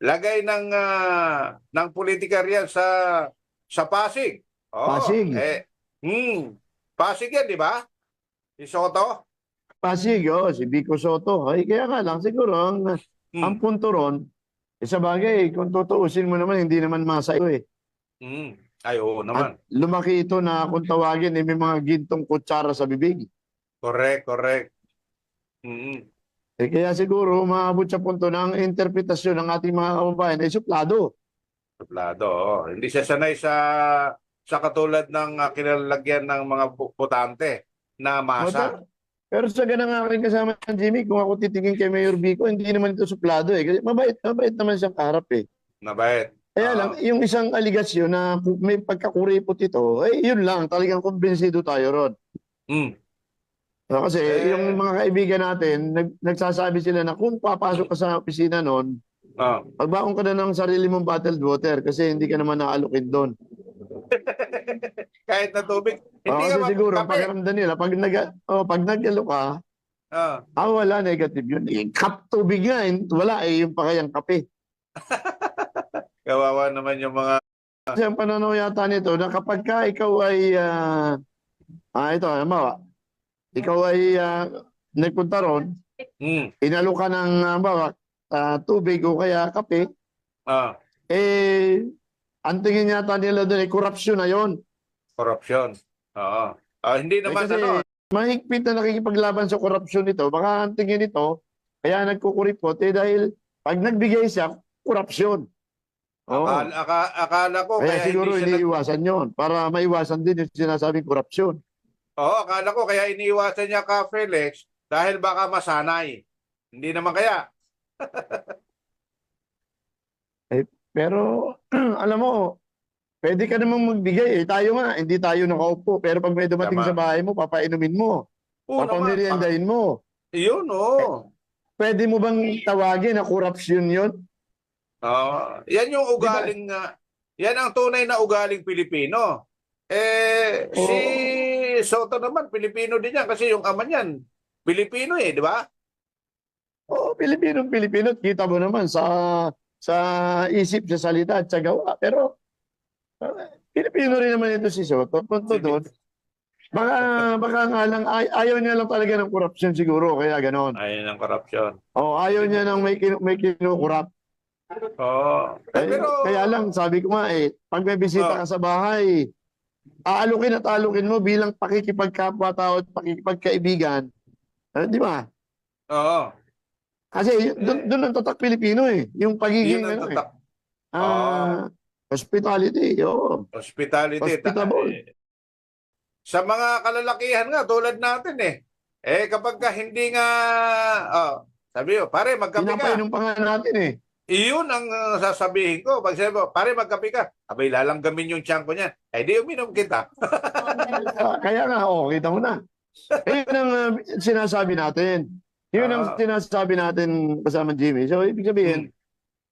lagay ng ah, ng politika riyan sa sa Pasig. Oo, Pasig. Eh, hmm, Pasig yan, di ba? Si Soto? Pasig, oh, si Vico Soto. Ay, kaya nga lang, siguro, ang, Hmm. ang punto ron, eh, sa bagay, kung tutuusin mo naman, hindi naman masa ito eh. Hmm. Ay, oo naman. At lumaki ito na kung tawagin, eh, may mga gintong kutsara sa bibig. Correct, correct. Hmm. Eh, kaya siguro, maabot sa punto ang interpretasyon ng ating mga kababayan ay suplado. Suplado, oo. Hindi siya sanay sa sa katulad ng uh, kinalalagyan ng mga butante na masa. Pero sa ganang aking kasama ng Jimmy, kung ako titingin kay Mayor Vico, hindi naman ito suplado eh. Kasi mabait, mabait naman siyang kaharap eh. Nabait. Kaya Ah. lang, yung isang aligasyon na may pagkakuripot ito, eh yun lang, talagang kumbinsido tayo ron. Hmm. No, kasi Eh. yung mga kaibigan natin, nag, nagsasabi sila na kung papasok ka sa opisina noon, Ah. magbaon ka na ng sarili mong bottled water kasi hindi ka naman naalokin doon. Kahit na tubig. Oh, Hindi kasi ka siguro, pakiramdam nila, pag, nag, oh, pag nag-alo ka, Ah. ah, wala, negative yun. Eh, cup tubig nga, eh, wala eh, yung pakayang kape. Kawawa naman yung mga Kasi ang pananaw yata nito na kapag ka ikaw ay ah ah ito halimbawa ikaw ay ah, nagpunta ron hmm. inalo ka ng halimbawa ah, tubig o kaya kape ah, eh ang tingin yata nila doon ay korupsyon na yon corruption. Oo. Ah, hindi Eh, naman kasi ano. mahigpit na nakikipaglaban sa korupsyon nito baka ang tingin nito kaya nagkukuripot eh dahil pag nagbigay siya korupsyon Oo. Akala, aka- akala ko Kaya kaya, siguro hindi siya nag- iniiwasan yon para maiwasan din yung sinasabing korupsyon. Oo, akala ko kaya iniiwasan niya ka Felix dahil baka masanay. Hindi naman kaya. Pero alam mo, pwede ka namang magbigay eh. Tayo nga, hindi tayo nakaupo. Pero pag may dumating Tama. sa bahay mo, papainumin mo. Oo. Papameriendahin mo. Yun, oo. Pwede mo bang tawagin na korupsyon yun? Oo. yan yung ugaling, ah, yan ang tunay na ugaling Pilipino. Eh, Oo. si Soto naman, Pilipino din yan kasi yung ama niyan, Pilipino eh, di ba? Oo, Pilipinong Pilipino. Kita mo naman sa sa isip, sa salita at sa gawa. Pero ah, Pilipino rin naman ito si Soto. Punto doon. Baka, baka nga lang, ay, ayaw niya lang talaga ng korupsyon siguro. Kaya ganon. Ayun ang korupsyon. Oh, ayaw niya nang may, kinu- may kinukurap. Oo. Eh, Eh, pero, kaya lang, sabi ko nga eh, pag may bisita Oh. ka sa bahay, aalukin at aalukin mo bilang pakikipagkapwa-tao at pakikipagkaibigan. Eh, di ba? oo. Kasi doon doon ang tatak Pilipino eh. Yung pagiging Yun ang ano eh. tatak. Ah, hospitality, oo. Hospitality. Hospitable. Eh, Sa mga kalalakihan nga, tulad natin eh. Eh, kapag ka hindi nga, oh, sabi ko, pare, magkape ka. Pinapainom pa nga natin eh. Iyon ang uh, sasabihin ko. Pag sabi mo, pare, magkape ka. Abay, lalanggamin yung tiyan ko niyan. Eh, di uminom kita. Ah, Kaya nga, oh, kita mo na. Eh, yun ang ah, sinasabi natin. Yun ang Ah. sinasabi natin kasama Jimmy. So, ibig sabihin,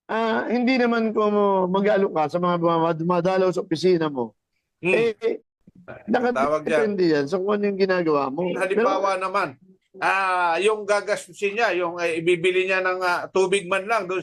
Hmm. ah hindi naman ko mag-alok ka sa mga dumadalaw sa opisina mo. Hmm. Eh, nakadepende yan sa kung ano yung ginagawa mo. Halimbawa naman, ah yung gagastusin niya, yung eh, ibibili niya ng ah, tubig man lang doon